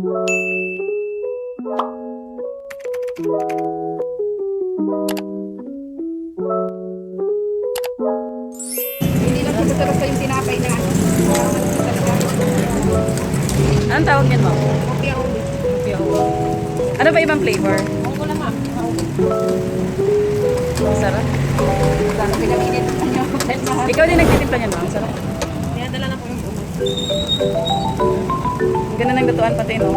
Hindi na sumusarap pa yung tinapay na ano. Ano. Anong tawag niyan? Okay ako ulit. Ano ba ibang flavor? Ako lang ma'am. Sarap. Sana pinaminin ko niyo. Ikaw din nagtitimpla niyan, ma'am. Sarap. Kaya dala na po yung buko. Lutuan pati, no?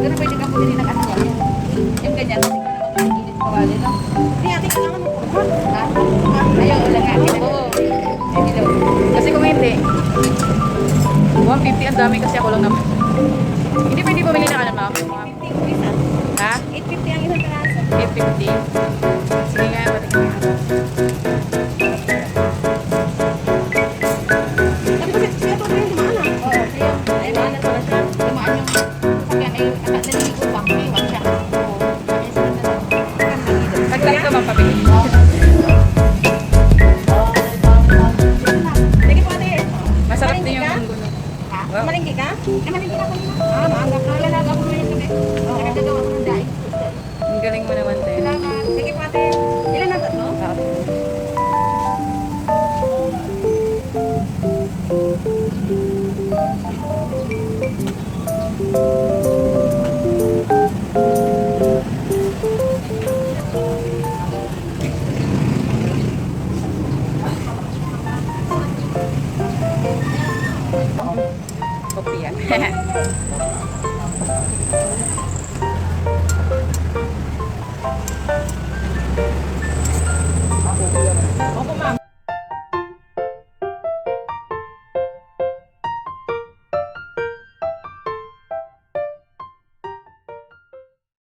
Pero pwede kang bumili ng ano yan. Yung ganyan. Init kawali no? Hindi, kailangan mo po. Ha? Ayaw, wala nga. Oo. Kasi kung hindi, 150 ang dami kasi ako lang naman. Hindi pwede bumili ng ano, ma'am? 850 ang isa. Ha? 850 ang isang peraso. 850. Masarap din yung? Wow. Malingki ka? Eh, malingki ka kanina. Ah, maanggap na. Lalaga ko ngayon ก็เปียกเขาก็มา